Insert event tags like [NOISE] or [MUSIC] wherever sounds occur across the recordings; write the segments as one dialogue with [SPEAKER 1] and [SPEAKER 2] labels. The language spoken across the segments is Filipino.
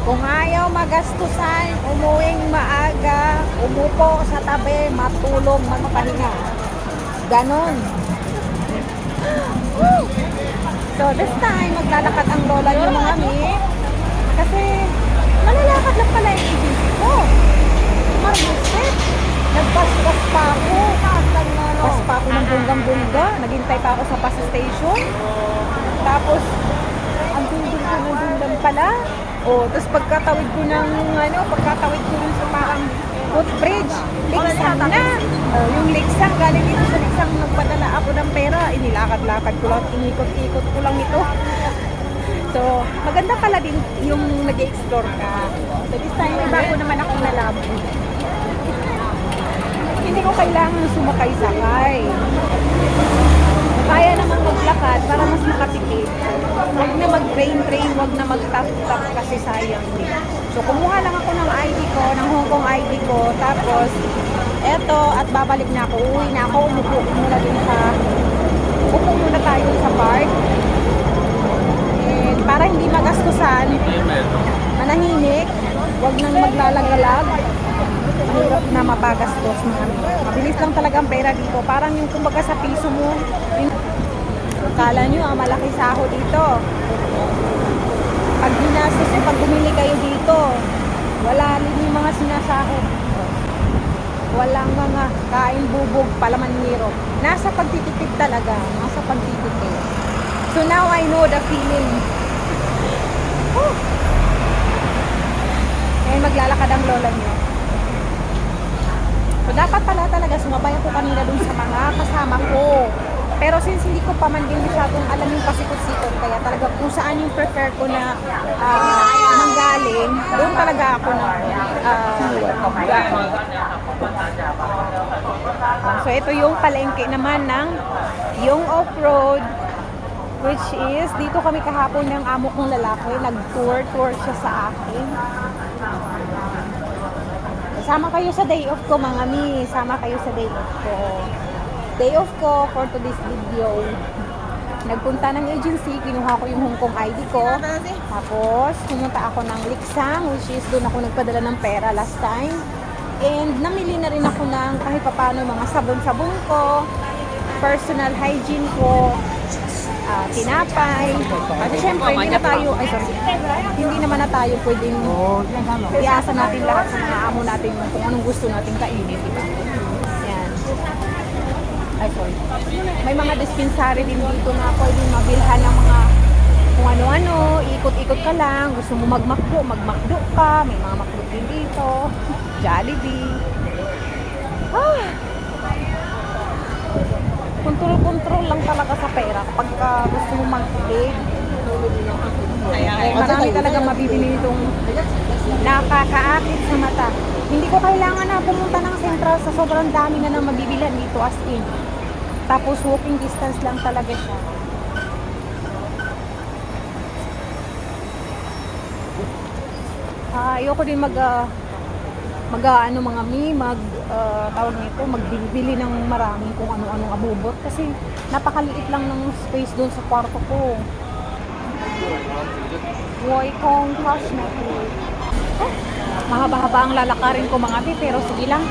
[SPEAKER 1] Kung ayaw magastusan, umuwing maaga, umupo sa tabi, matulog, magpahinga. Ganon. [GASPS] So this time, maglalakad ang lola niyo mga mi. Kasi malalakad lang pala yung agency ko. Marbuset. Nagpas-pas pa ako. Pas pa ako ng bunggang-bungga. Naghintay pa ako sa bus station. Tapos, ang dundun ko ng dundan pala. O, tapos pagkatawid ko ng, ano, pagkatawid ko dun sa parang footbridge, liksang na. O, yung liksang, galing dito sa liksang, nagpadala ako ng pera. Inilakad-lakad ko lang, inikot-ikot ko lang ito. So, maganda pala din yung nag-explore ka. So, this time, may bago naman akong nalabo. Hindi ko kailangan sumakay-sakay. Kaya naman maglakad para mas makatipid. Huwag na mag-train-train, huwag na mag-tap-tap kasi sayang din. So, kumuha lang ako ng ID ko, ng Hong Kong ID ko. Tapos, eto, at babalik na ako. Uwi na ako, umupo muna din sa... Upo muna tayo sa park. And para hindi magastusan, manahimik, huwag nang maglalagalag. Mahirap na mapagastos Mabilis lang talaga ang pera dito. Parang yung kumbaga sa piso mo, yung... Kala nyo, ah, malaki saho dito. Pag ginastos nyo, pag bumili kayo dito, wala rin yung mga sinasahod. Walang mga kain bubog, palaman niro. Nasa pagtitipid talaga. Nasa pagtitipid. So now I know the feeling. [LAUGHS] Oh. Eh, maglalakad ang lola niyo. So, dapat pala talaga sumabay ako kanina dun sa mga kasama ko. Pero since hindi ko pa man din masyadong alam yung pasikot-sikot, kaya talaga kung saan yung prefer ko na uh, manggaling, doon talaga ako na uh, So, ito yung palengke naman ng yung off-road which is dito kami kahapon ng amo kong lalaki nag-tour tour siya sa akin Sama kayo sa day off ko mga mi. Sama kayo sa day off ko. Day off ko for today's video. Nagpunta ng agency, kinuha ko yung Hong Kong ID ko. Tapos, pumunta ako ng Liksang, which is doon ako nagpadala ng pera last time. And namili na rin ako ng kahit papano mga sabon-sabon ko, personal hygiene ko, ah, tinapay. Kasi syempre, hindi na tayo, ay sorry, hindi naman na tayo pwedeng iasa natin lahat sa mga amo natin kung anong gusto natin kainin, di ba? Yan. Ay, sorry. May mga dispensary din dito na pwedeng mabilhan ng mga kung ano-ano, ikot-ikot ka lang, gusto mo magmakdo, magmakdo ka, may mga makdo din dito, [LAUGHS] Jollibee. Ah! Kontrol-kontrol lang talaga sa pera kapag ka gusto mo mag-big. Eh, marami talaga mabibili nitong nakakaakit sa mata. Hindi ko kailangan na pumunta ng sentral sa sobrang dami na nang mabibilan dito as in. Tapos walking distance lang talaga siya. Ah, ayoko din mag ah, mag ah, ano mga mi, mag ah, tawag nito, magbili ng maraming kung ano-anong abubot kasi napakaliit lang ng space doon sa kwarto ko. Woy kong crush na. Oh, mahaba-haba ang lalakarin ko mga bi, pero sige lang.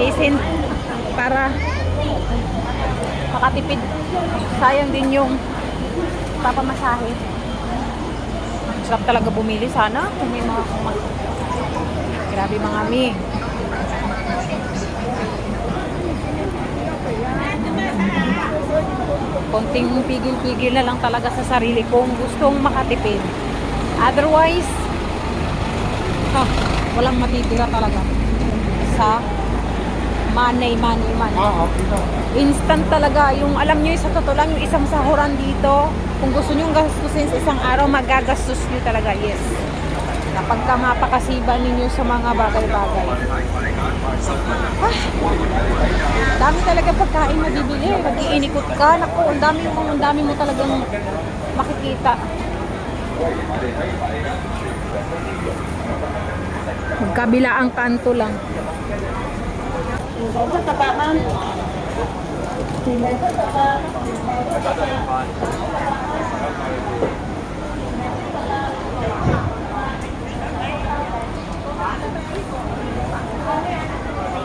[SPEAKER 1] Isin para makatipid. Sayang din yung papamasahe. Sarap talaga bumili sana kung may mga kuma- Grabe mga mi. Konting pigil-pigil na lang talaga sa sarili kung gustong makatipid. Otherwise, ah, walang matitira talaga sa money, money, money. Instant talaga. Yung alam nyo, sa totoo lang, yung isang sahuran dito, kung gusto nyo gastusin sa isang araw, magagastos nyo talaga, yes. Kapag ka mapakasiba ninyo sa mga bagay-bagay. Ah, dami talaga pagkain na bibili. Mag-iinikot ka. Naku, ang dami, mo, ang dami mo talagang makikita. Magkabila ang kanto lang.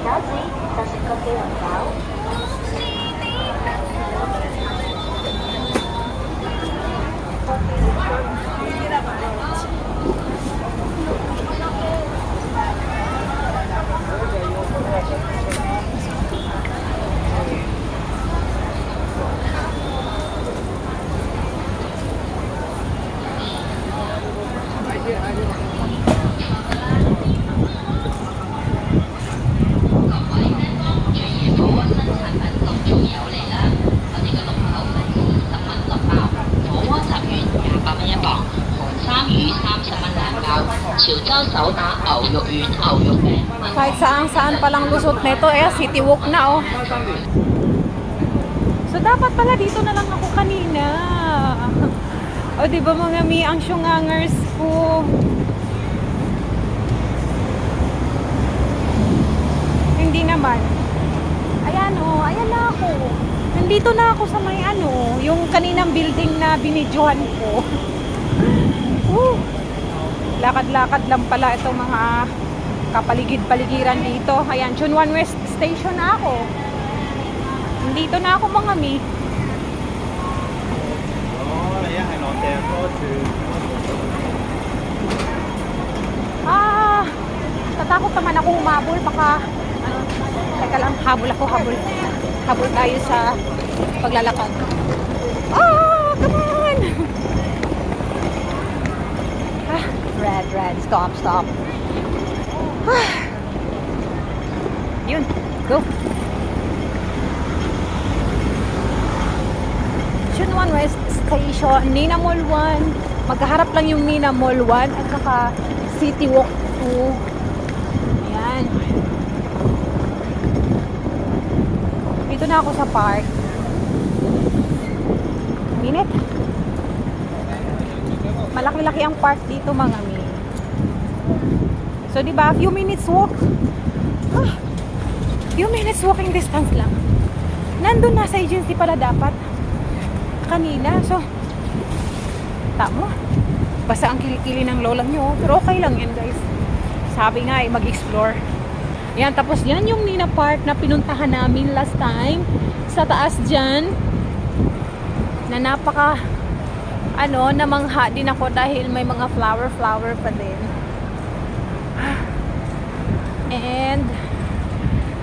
[SPEAKER 2] Giáo sĩ, ta sẽ không kêu quảng cáo.
[SPEAKER 1] Kahit saan saan palang lusot nito, eh, city walk na oh. So dapat pala dito na lang ako kanina. [LAUGHS] O di ba mga mi ang syungangers ko. Hindi naman. Ayan oh, ayan na ako. Nandito na ako sa may ano, yung kaninang building na binidyohan ko. [LAUGHS] Lakad-lakad lang pala ito mga kapaligid-paligiran dito. Ayan, Chunwan West Station na ako. Dito na ako mga mi. Ah, tatakot naman ako umabol. Baka, ano, teka lang, habol ako, habol. Habol tayo sa paglalakad. Ah, come on! [LAUGHS] Ah, red, red, stop, stop. [SIGHS] Yun, go. Chunwan West Station, Nina Mall 1. Magkaharap lang yung Nina Mall 1 at saka City Walk 2. Ayan. Dito na ako sa park. Minute. Malaki-laki ang park dito mga mi. So, di ba? Few minutes walk. Ah, few minutes walking distance lang. Nandun na sa agency pala dapat kanina. So, tamo. Basta ang kilikili ng lola nyo. Pero okay lang yan, guys. Sabi nga eh, mag-explore. Yan, tapos yan yung Nina Park na pinuntahan namin last time. Sa taas dyan. Na napaka, ano, namangha din ako dahil may mga flower-flower pa din. And,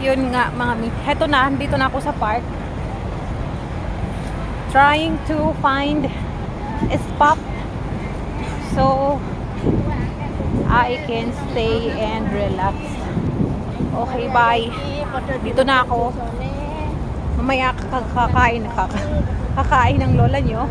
[SPEAKER 1] yun nga, mga mi. Heto na, dito na ako sa park trying to find a spot so I can stay and relax. Okay, bye. Dito na ako. Mamaya kakain, kaka, kakain ng lola nyo.